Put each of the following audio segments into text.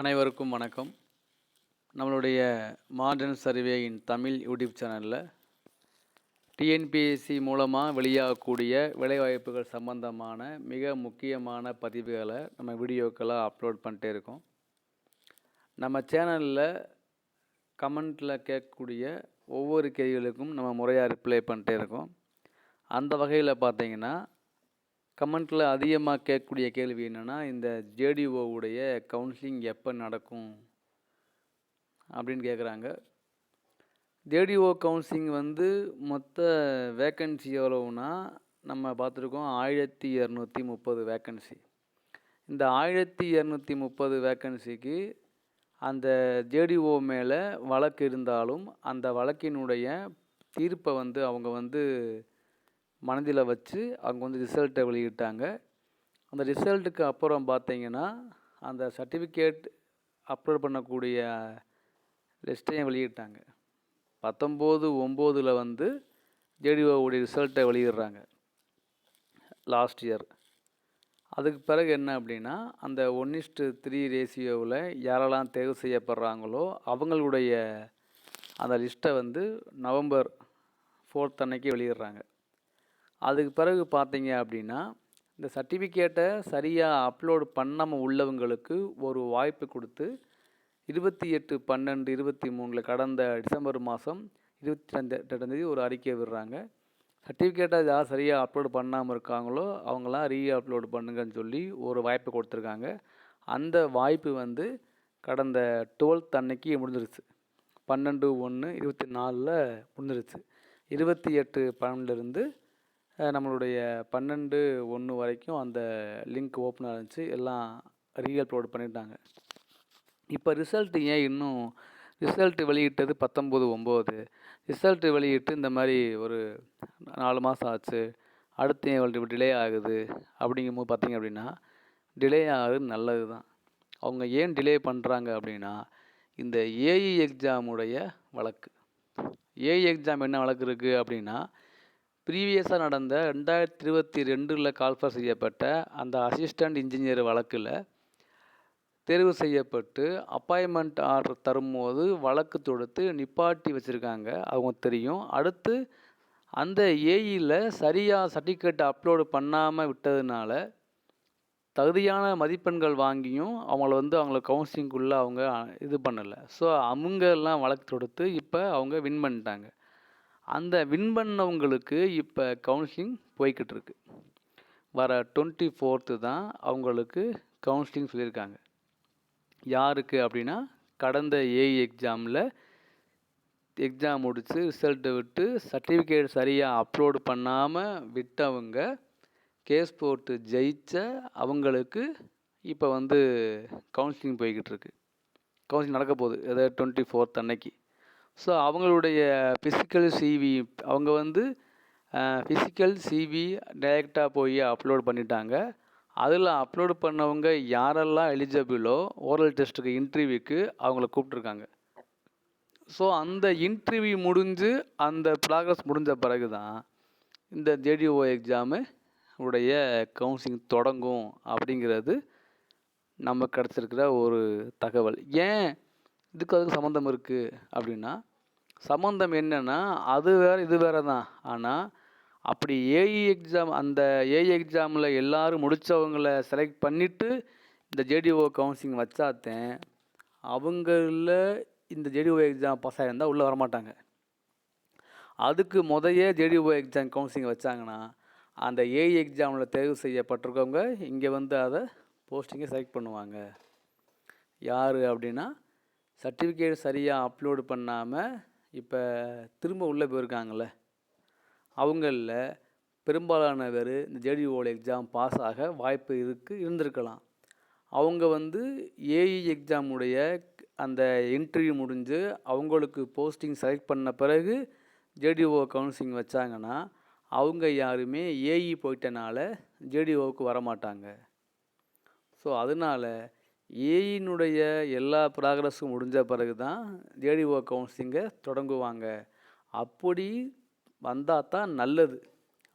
அனைவருக்கும் வணக்கம். நம்மளுடைய மாடர்ன் சர்வேயின் தமிழ் யூடியூப் சேனலில் டிஎன்பிஎஸ்சி மூலமாக வெளியாகக்கூடிய வேலைவாய்ப்புகள் சம்பந்தமான மிக முக்கியமான பதிவுகளை நம்ம வீடியோக்களாக அப்லோட் பண்ணிட்டே இருக்கோம். நம்ம சேனலில் கமெண்ட்டில் கேட்கக்கூடிய ஒவ்வொரு கேள்விகளுக்கும் நம்ம முறையாக ரிப்ளை பண்ணிட்டே இருக்கோம். அந்த வகையில் பார்த்திங்கன்னா கமெண்ட்டில் அதிகமாக கேட்கக்கூடிய கேள்வி என்னென்னா இந்த ஜேடிஓவுடைய கவுன்சிலிங் எப்போ நடக்கும்? அப்படின்னு கேட்குறாங்க ஜேடிஓ கவுன்சிலிங் வந்து மொத்த வேக்கன்சி எவ்வளவுனா நம்ம பார்த்துருக்கோம் ஆயிரத்தி இரநூத்தி முப்பது வேக்கன்சி இந்த ஆயிரத்தி இரநூத்தி முப்பது வேக்கன்சிக்கு அந்த ஜேடிஓ மேலே வழக்கு இருந்தாலும் அந்த வழக்கினுடைய தீர்ப்பை வந்து அவங்க வந்து மனதில் வச்சு அவங்க வந்து ரிசல்ட்டை வெளியிட்டாங்க. அந்த ரிசல்ட்டுக்கு அப்புறம் பார்த்தீங்கன்னா அந்த சர்டிஃபிகேட் அப்லோட் பண்ணக்கூடிய லிஸ்ட்டையும் வெளியிட்டாங்க. பத்தொம்போது ஒம்போதில் வந்து ஜேடிஓவுடைய ரிசல்ட்டை வெளியிடுறாங்க. லாஸ்ட் இயர் அதுக்கு பிறகு என்ன அப்படின்னா அந்த ஒன் இஸ்ட்டு த்ரீ ரேஷியோவில் யாரெல்லாம் தேர்வு செய்யப்படுறாங்களோ அவங்களுடைய அந்த லிஸ்ட்டை வந்து நவம்பர் ஃபோர்த் அன்னைக்கு வெளியிடுறாங்க. அதுக்கு பிறகு பார்த்தீங்க அப்படின்னா இந்த சர்டிஃபிகேட்டை சரியாக அப்லோடு பண்ணாமல் உள்ளவங்களுக்கு ஒரு வாய்ப்பு கொடுத்து இருபத்தி எட்டு பன்னெண்டு இருபத்தி மூணில் கடந்த டிசம்பர் மாதம் இருபத்தி ரெண்டு தேதி ஒரு அறிக்கை விடுறாங்க. சர்டிஃபிகேட்டை யார் சரியாக அப்லோடு பண்ணாமல் இருக்காங்களோ அவங்களாம் ரீ அப்லோடு பண்ணுங்கன்னு சொல்லி ஒரு வாய்ப்பு கொடுத்துருக்காங்க. அந்த வாய்ப்பு வந்து கடந்த டுவெல்த் அன்னைக்கு முடிஞ்சிருச்சு. பன்னெண்டு ஒன்று இருபத்தி நாலில் முடிஞ்சிருச்சு. இருபத்தி எட்டு பன்னெண்டுலேருந்து நம்மளுடைய பன்னெண்டு ஒன்று வரைக்கும் அந்த லிங்க் ஓப்பனாக இருந்துச்சு எல்லாம் ரீ அப்லோட் பண்ணிட்டாங்க இப்போ ரிசல்ட் ஏன் இன்னும் ரிசல்ட் வெளியிட்டது பத்தொம்போது ஒம்பது. ரிசல்ட் வெளியிட்டு இந்த மாதிரி ஒரு நாலு மாதம் ஆச்சு. அடுத்து ஏன் டிலே ஆகுது? அப்படிங்கும்போது பார்த்திங்க அப்படின்னா டிலே ஆகுது நல்லது தான். அவங்க ஏன் டிலே பண்ணுறாங்க அப்படின்னா இந்த ஏஇ எக்ஸாமுடைய வழக்கு. ஏஇ எக்ஸாம் என்ன வழக்கு இருக்குது அப்படின்னா ப்ரீவியஸாக நடந்த ரெண்டாயிரத்தி இருபத்தி ரெண்டில் கால்ஃபர் செய்யப்பட்ட அந்த அசிஸ்டண்ட் இன்ஜினியர் வழக்கில் தேர்வு செய்யப்பட்டு அப்பாயின்மெண்ட் ஆர்டர் தரும்போது வழக்கு தொடுத்து நிப்பாட்டி வச்சுருக்காங்க. அவங்க தெரியும். அடுத்து அந்த ஏஇயில் சரியாக சர்டிஃபிகேட் அப்லோடு பண்ணாமல் விட்டதுனால தகுதியான மதிப்பெண்கள் வாங்கியும் அவங்கள வந்து அவங்கள கவுன்சிலிங்குள்ளே அவங்க இது பண்ணலை. ஸோ அவங்கெல்லாம் வழக்கு தொடுத்து இப்போ அவங்க வின் பண்ணிட்டாங்க. அந்த வின் பண்ணவங்களுக்கு இப்போ கவுன்சிலிங் போய்கிட்டு இருக்கு வர டுவெண்ட்டி ஃபோர்த்து தான் அவங்களுக்கு கவுன்சிலிங் சொல்லியிருக்காங்க. யாருக்கு அப்படின்னா கடந்த ஏஇ எக்ஸாமில் எக்ஸாம் முடித்து ரிசல்ட்டை விட்டு சர்டிஃபிகேட் சரியாக அப்லோடு பண்ணாமல் விட்டவங்க கேஸ் போட்டு ஜெயித்த அவங்களுக்கு இப்போ வந்து கவுன்சிலிங் போய்கிட்டு இருக்கு கவுன்சிலிங் நடக்க போகுது. எதாவது டுவெண்ட்டி ஃபோர்த் அன்னைக்கு. ஸோ அவங்களுடைய ஃபிசிக்கல் சிவி அவங்க வந்து ஃபிசிக்கல் சிவி டைரெக்டாக போய் அப்லோட் பண்ணிட்டாங்க. அதில் அப்லோடு பண்ணவங்க யாரெல்லாம் எலிஜிபிளோ ஓரல் டெஸ்ட்டுக்கு இன்டர்வியூக்கு அவங்கள கூப்பிட்ருக்காங்க ஸோ அந்த இன்டர்வியூ முடிஞ்சு அந்த ப்ராக்ரஸ் முடிஞ்ச பிறகு தான் இந்த ஜேடிஓ எக்ஸாமு உடைய கவுன்சிலிங் தொடங்கும் அப்படிங்கிறது நம்ம கிடச்சிருக்கிற ஒரு தகவல். ஏன் இதுக்கு அதுக்கு சம்மந்தம் இருக்குது அப்படின்னா சம்மந்தம் என்னென்னா அது வேறு இது வேறு தான் ஆனால் அப்படி ஏஇ எக்ஸாம் அந்த ஏஇ எக்ஸாமில் எல்லோரும் முடித்தவங்கள செலக்ட் பண்ணிவிட்டு இந்த ஜேடிஓ கவுன்சிலிங் வச்சாத்தேன் அவங்களில் இந்த ஜேடிஓ எக்ஸாம் பாஸ் ஆகிருந்தால் உள்ளே வரமாட்டாங்க. அதுக்கு முதைய ஜேடிஓ எக்ஸாம் கவுன்சிலிங் வச்சாங்கன்னா அந்த ஏஇ எக்ஸாமில் தேர்வு செய்யப்பட்டிருக்கவங்க இங்கே வந்து அதை போஸ்டிங்கை செலக்ட் பண்ணுவாங்க. யார் அப்படின்னா சர்டிஃபிகேட் சரியாக அப்லோடு பண்ணாமல் இப்போ திரும்ப உள்ளே போயிருக்காங்கள அவங்களில் பெரும்பாலான பேர் இந்த ஜேடிஓவில் எக்ஸாம் பாஸ் ஆக வாய்ப்பு இருக்குது இருந்திருக்கலாம். அவங்க வந்து ஏஇ எக்ஸாமுடைய அந்த இன்டர்வியூ முடிஞ்சு அவங்களுக்கு போஸ்டிங் செலக்ட் பண்ண பிறகு ஜேடிஓ கவுன்சிலிங் வச்சாங்கன்னா அவங்க யாருமே ஏஇ போயிட்டனால ஜேடிஓவுக்கு வரமாட்டாங்க. ஸோ அதனால் ஏயினுடைய எல்லா ப்ராக்ரஸும் முடிஞ்ச பிறகு தான் ஜேடிஓ கவுன்சிலிங்கை தொடங்குவாங்க. அப்படி வந்தால் தான் நல்லது.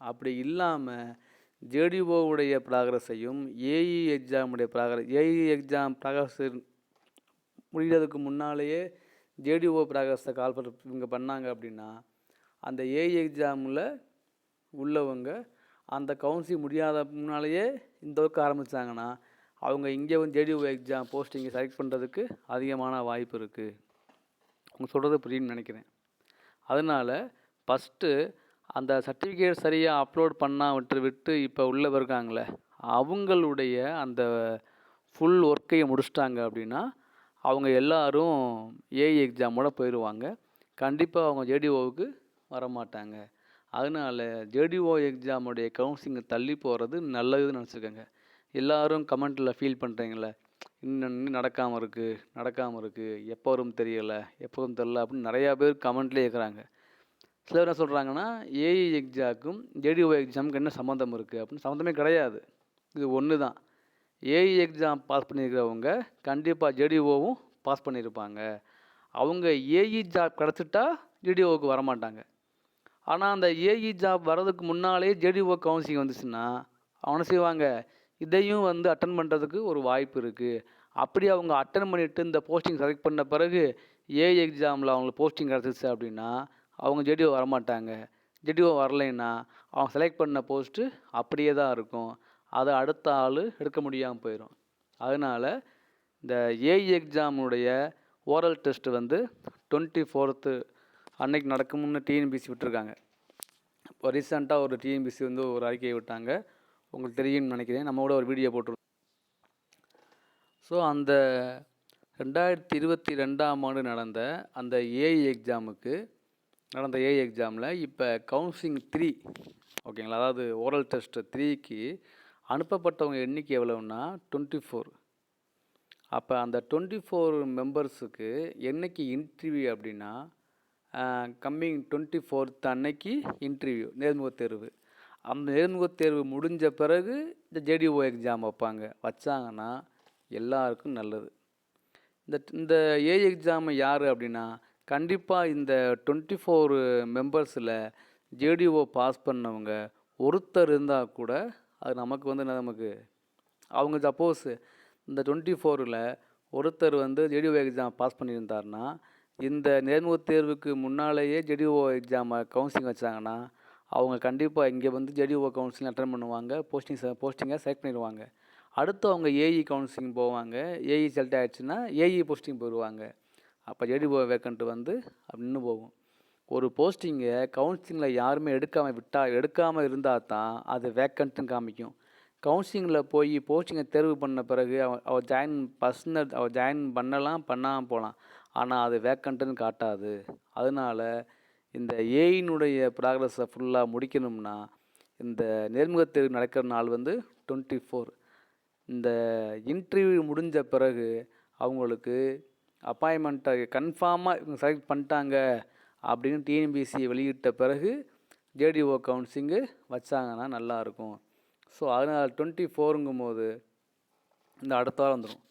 அப்படி இல்லாமல் ஜேடிஓவுடைய ப்ராக்ரஸையும் ஏஇ எக்ஸாமுடைய ப்ராக்ரஸ் ஏஇ எக்ஸாம் ப்ராக்ரஸ் முடிகிறதுக்கு முன்னாலேயே ஜேடிஓ ப்ராக்ரஸை கால் பண்ண இவங்க பண்ணாங்க அப்படின்னா அந்த ஏஇ எக்ஸாமில் உள்ளவங்க அந்த கவுன்சில் முடியாத முன்னாலேயே இந்த ஒர்க் ஆரம்பித்தாங்கன்னா அவங்க இங்கே வந்து ஜேடியூ எக்ஸாம் போஸ்டிங்கை செலக்ட் பண்ணுறதுக்கு அதிகமான வாய்ப்பு இருக்குது அவங்க சொல்கிறது புரியும்னு நினைக்கிறேன். அதனால் ஃபஸ்ட்டு அந்த சர்டிஃபிகேட் சரியாக அப்லோட் பண்ணா விட்டு விட்டு இப்போ உள்ளே இருக்காங்களே அவங்களுடைய அந்த ஃபுல் ஒர்க்கையை முடிச்சிட்டாங்க அப்படின்னா அவங்க எல்லாரும் ஏஐ எக்ஸாமோட போயிடுவாங்க கண்டிப்பாக அவங்க ஜேடிஓவுக்கு வரமாட்டாங்க. அதனால ஜேடிஓ எக்ஸாமுடைய கவுன்சிலிங்கை தள்ளி போகிறது நல்லதுன்னு நினச்சிக்கோங்க. எல்லோரும் கமெண்ட்டில் ஃபீல் பண்ணுறீங்களே இன்னும் இன்னும் நடக்காமல் இருக்குது நடக்காமல் இருக்குது எப்போ வரும் தெரியலை எப்போ வரும் தெரில அப்படின்னு நிறையா பேர் கமெண்ட்லேயே இருக்கிறாங்க சிலர் என்ன சொல்கிறாங்கன்னா ஏஇ எக்ஸாமுக்கும் ஜேடிஓ எக்ஸாமுக்கு என்ன சம்மந்தம் இருக்குது அப்படின்னு. சம்மந்தமே கிடையாது. இது ஒன்று தான் ஏஇ எக்ஸாம் பாஸ் பண்ணியிருக்கிறவங்க கண்டிப்பாக ஜேடிஓவும் பாஸ் பண்ணியிருப்பாங்க அவங்க ஏஇ ஜாப் கிடச்சிட்டா ஜேடிஓவுக்கு வரமாட்டாங்க. ஆனால் அந்த ஏஇ ஜாப் வர்றதுக்கு முன்னாலே ஜேடிஓ கவுன்சிலிங் வந்துச்சுன்னா அவனை செய்வாங்க? இதையும் வந்து அட்டன் பண்ணுறதுக்கு ஒரு வாய்ப்பு இருக்குது அப்படி அவங்க அட்டன் பண்ணிவிட்டு இந்த போஸ்டிங் செலக்ட் பண்ண பிறகு ஏ எக்ஸாமில் அவங்களுக்கு போஸ்டிங் கிடச்சிச்சு அப்படின்னா அவங்க ஜெடிஓ வரமாட்டாங்க. ஜெடிஓ வரலைன்னா அவங்க செலக்ட் பண்ண போஸ்ட்டு அப்படியே தான் இருக்கும். அதை அடுத்த ஆள் எடுக்க முடியாமல் போயிடும் அதனால் இந்த ஏஇ எக்ஸாமுடைய ஓரல் டெஸ்ட் வந்து டுவெண்ட்டி ஃபோர்த்து அன்னைக்கு நடக்கும்னு டிஎன்பிசி விட்டுருக்காங்க. இப்போ ரீசெண்டாக ஒரு டிஎன்பிசி வந்து ஒரு அறிக்கையை விட்டாங்க. உங்களுக்கு தெரியும்னு நினைக்கிறேன். நம்ம கூட ஒரு வீடியோ போட்டிருந்தோம். ஸோ அந்த ரெண்டாயிரத்தி இருபத்தி ரெண்டாம் ஆண்டு நடந்த அந்த ஏஐ எக்ஸாமுக்கு நடந்த ஏஐ எக்ஸாமில் இப்போ கவுன்சிலிங் த்ரீ ஓகேங்களா? அதாவது ஓரல் டெஸ்ட் த்ரீக்கு அனுப்பப்பட்டவங்க எண்ணிக்கை எவ்வளோன்னா டுவெண்ட்டி ஃபோர் அப்போ அந்த டுவெண்ட்டி ஃபோர் மெம்பர்ஸுக்கு என்னைக்கு இன்டர்வியூ அப்படின்னா கம்மிங் டுவெண்ட்டி ஃபோர்த் அன்னைக்கு இன்டர்வியூ நேர்முகத் தேர்வு. அந்த நேர்முகத் தேர்வு முடிஞ்ச பிறகு இந்த ஜேடிஓ எக்ஸாம் வைப்பாங்க. வச்சாங்கன்னா எல்லாருக்கும் நல்லது. இந்த இந்த ஏ எக்ஸாமு யார் அப்படின்னா கண்டிப்பாக இந்த டுவெண்ட்டி ஃபோர் மெம்பர்ஸில் ஜேடிஓ பாஸ் பண்ணவங்க ஒருத்தர் இருந்தால் கூட அது நமக்கு வந்து என்ன நமக்கு அவங்க சப்போஸ் இந்த டுவெண்ட்டி ஃபோரில் ஒருத்தர் வந்து ஜேடிஓ எக்ஸாம் பாஸ் பண்ணியிருந்தாருன்னா இந்த நேர்முகத் தேர்வுக்கு முன்னாலேயே ஜெடிஓ எக்ஸாமை கவுன்சிலிங் வச்சாங்கன்னா அவங்க கண்டிப்பாக இங்கே வந்து ஜெடிஓ கவுன்சிலிங் அட்டன் பண்ணுவாங்க. போஸ்டிங் போஸ்டிங்கை செலக்ட் பண்ணிடுவாங்க. அடுத்து அவங்க ஏஇ கவுன்சிலிங் போவாங்க. ஏஇ செலக்ட் ஆகிடுச்சுன்னா ஏஇ போஸ்டிங் போயிடுவாங்க. அப்போ ஜெடிஓ வேக்கண்ட்டு வந்து அப்படின்னு போகும். ஒரு போஸ்டிங்கை கவுன்சிலிங்கில் யாருமே எடுக்காமல் விட்டா எடுக்காமல் இருந்தால் தான் அது வேக்கண்ட்டுன்னு காமிக்கும். கவுன்சிலிங்கில் போய் போஸ்டிங்கை தேர்வு பண்ண பிறகு அவ அவள் ஜாயின் பர்சனல் அவள் ஜாயின் பண்ணலாம் பண்ணாமல் போகலாம். ஆனால் அது வேக்கண்ட்டுன்னு காட்டாது. அதனால இந்த ஏயினுடைய ப்ராக்ரஸை ஃபுல்லாக முடிக்கணும்னா இந்த நேர்முகத் தேர்வு நடக்கிற நாள் வந்து டுவெண்ட்டி ஃபோர் இந்த இன்டர்வியூ முடிஞ்ச பிறகு அவங்களுக்கு அப்பாயின்மெண்ட்டை கன்ஃபார்மாக இவங்க செலக்ட் பண்ணிட்டாங்க அப்படின்னு டிஎன்பிசி வெளியிட்ட பிறகு ஜேடிஓ கவுன்சிலிங்கு வச்சாங்கன்னா நல்லாயிருக்கும் ஸோ அதனால் டுவெண்ட்டி ஃபோருங்கும் போது இந்த அடுத்த வாரம் வந்துடும்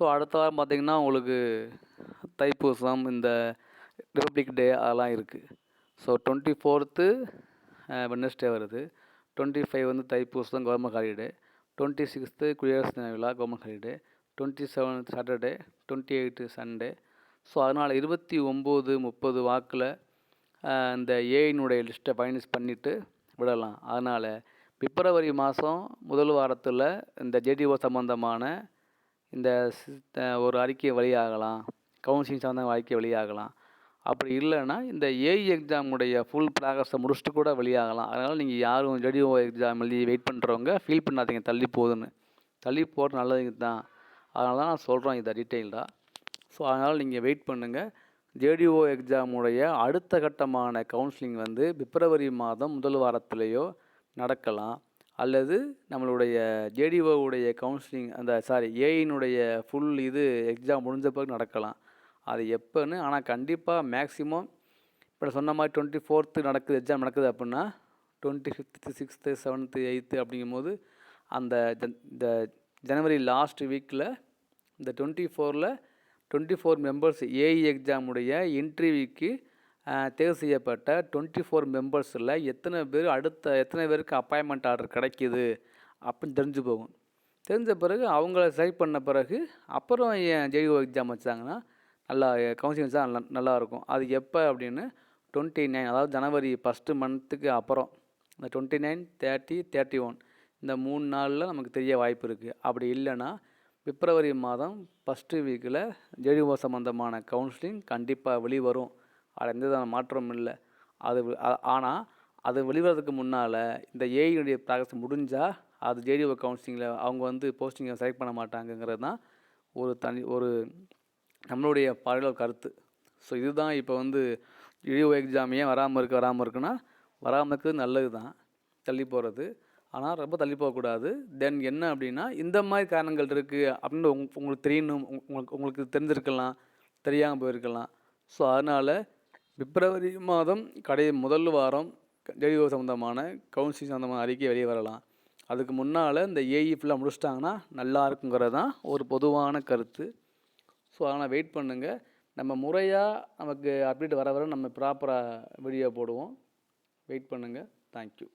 ஸோ அடுத்த வாரம் பார்த்திங்கன்னா உங்களுக்கு தைப்பூசம் இந்த ரிப்பப்ளிக் டே அதெல்லாம் இருக்குது ஸோ டுவெண்ட்டி ஃபோர்த்து வெட்னஸ்டே வருது. டுவெண்ட்டி ஃபைவ் வந்து Thaipusam government holiday twenty sixth குடியரசு தின விழா government holiday twenty seventh Saturday twenty eighth Sunday so அதனால் இருபத்தி ஒம்பது முப்பது வாக்கில் uh, இந்த ஏயினுடைய லிஸ்ட்டை ஃபைனல்ஸ் பண்ணிவிட்டு விடலாம். அதனால் பிப்ரவரி மாதம் முதல் வாரத்தில் இந்த ஜேடிஓ சம்மந்தமான இந்த ஒரு அறிக்கை வழியாகலாம் கவுன்சிலிங் சம்மந்தமான அறிக்கை வழியாகலாம் அப்படி இல்லைன்னா இந்த ஏஇ எக்ஸாமுடைய ஃபுல் ப்ராகஸை முடிச்சுட்டு கூட வெளியாகலாம். அதனால் நீங்கள் யாரும் ஜேடிஓ எக்ஸாம் எழுதி வெயிட் பண்ணுறவங்க ஃபீல் பண்ணாதீங்க. தள்ளி போகுதுன்னு தள்ளி போகிறது நல்லதுங்க தான் அதனால தான் நான் சொல்கிறேன் இதை டீட்டெயில்டாக ஸோ அதனால் நீங்கள் வெயிட் பண்ணுங்கள் ஜேடிஓ எக்ஸாமுடைய அடுத்த கட்டமான கவுன்சிலிங் வந்து பிப்ரவரி மாதம் முதல் வாரத்திலேயோ நடக்கலாம். அல்லது நம்மளுடைய ஜேடிஓவுடைய கவுன்சிலிங் அந்த சாரி ஏயினுடைய ஃபுல் இது எக்ஸாம் முடிஞ்ச பிறகு நடக்கலாம். அது எப்போன்னு ஆனால் கண்டிப்பாக மேக்ஸிமம் இப்போ சொன்ன மாதிரி டுவெண்ட்டி ஃபோர்த்து நடக்குது எக்ஸாம் நடக்குது அப்படின்னா twenty fifth sixth seventh eighth அப்படிங்கும்போது அந்த இந்த ஜனவரி லாஸ்ட் வீக்கில் இந்த டுவெண்ட்டி ஃபோரில் twenty four members A E எக்ஸாமுடைய இன்டர்வியூக்கு தேர்வு செய்யப்பட்ட டுவெண்ட்டி ஃபோர் மெம்பர்ஸில் எத்தனை பேர் அடுத்த எத்தனை பேருக்கு அப்பாயின்மெண்ட் ஆர்டர் கிடைக்கிது அப்படின்னு தெரிஞ்சு போகும். தெரிஞ்ச பிறகு அவங்கள செலக்ட் பண்ண பிறகு அப்புறம் ஏன் ஜெய்ஓ எக்ஸாம் வச்சாங்கன்னா நல்லா கவுன்சிலிங் தான் நல்லா நல்லாயிருக்கும் அது எப்போ அப்படின்னு டுவெண்ட்டி நைன் அதாவது ஜனவரி ஃபஸ்ட்டு மந்த்துக்கு அப்புறம். இந்த twenty nine thirty thirty one இந்த மூணு நாளில் நமக்கு தெரிய வாய்ப்பு இருக்குது அப்படி இல்லைன்னா பிப்ரவரி மாதம் ஃபஸ்ட்டு வீக்கில் ஜேடிஓ சம்மந்தமான கவுன்சிலிங் கண்டிப்பாக வெளிவரும். அதில் எந்த விதமான மாற்றமும் இல்லை. அது ஆனால் அது வெளிவரதுக்கு முன்னால் இந்த ஏஐனுடைய ப்ராசஸ் முடிஞ்சால் அது ஜேடிஓ கவுன்சிலிங்கில் அவங்க வந்து போஸ்டிங்கை செலக்ட் பண்ண மாட்டாங்கங்கிறது தான் ஒரு தனி ஒரு நம்மளுடைய பார்வையில் கருத்து. ஸோ இதுதான் இப்போ வந்து இழிவு எக்ஸாம் ஏன் வராமல் இருக்கு வராமல் இருக்குன்னா வராமல் இருக்கிறது நல்லது தான் தள்ளி போகிறது ஆனால் ரொம்ப தள்ளி போகக்கூடாது தென் என்ன அப்படின்னா இந்த மாதிரி காரணங்கள் இருக்குது அப்படின்னு உங் உங்களுக்கு தெரியணும். உங்- உங்களுக்கு உங்களுக்கு தெரிஞ்சிருக்கலாம். தெரியாமல் போயிருக்கலாம். ஸோ அதனால் பிப்ரவரி மாதம் கடை முதல் வாரம் ஜேடிஓ சம்மந்தமான கவுன்சிலிங் சம்மந்தமான அறிக்கை வெளியே வரலாம். அதுக்கு முன்னால் இந்த ஏஇ ஃபுல்லாக முடிச்சிட்டாங்கன்னா நல்லா இருக்குங்கிறது தான் ஒரு பொதுவான கருத்து. ஸோ ஆனால் வெயிட் பண்ணுங்கள் நம்ம முறையாக நமக்கு அப்டேட் வர வர நம்ம ப்ராப்பராக வீடியோ போடுவோம். வெயிட் பண்ணுங்கள் தேங்க்யூ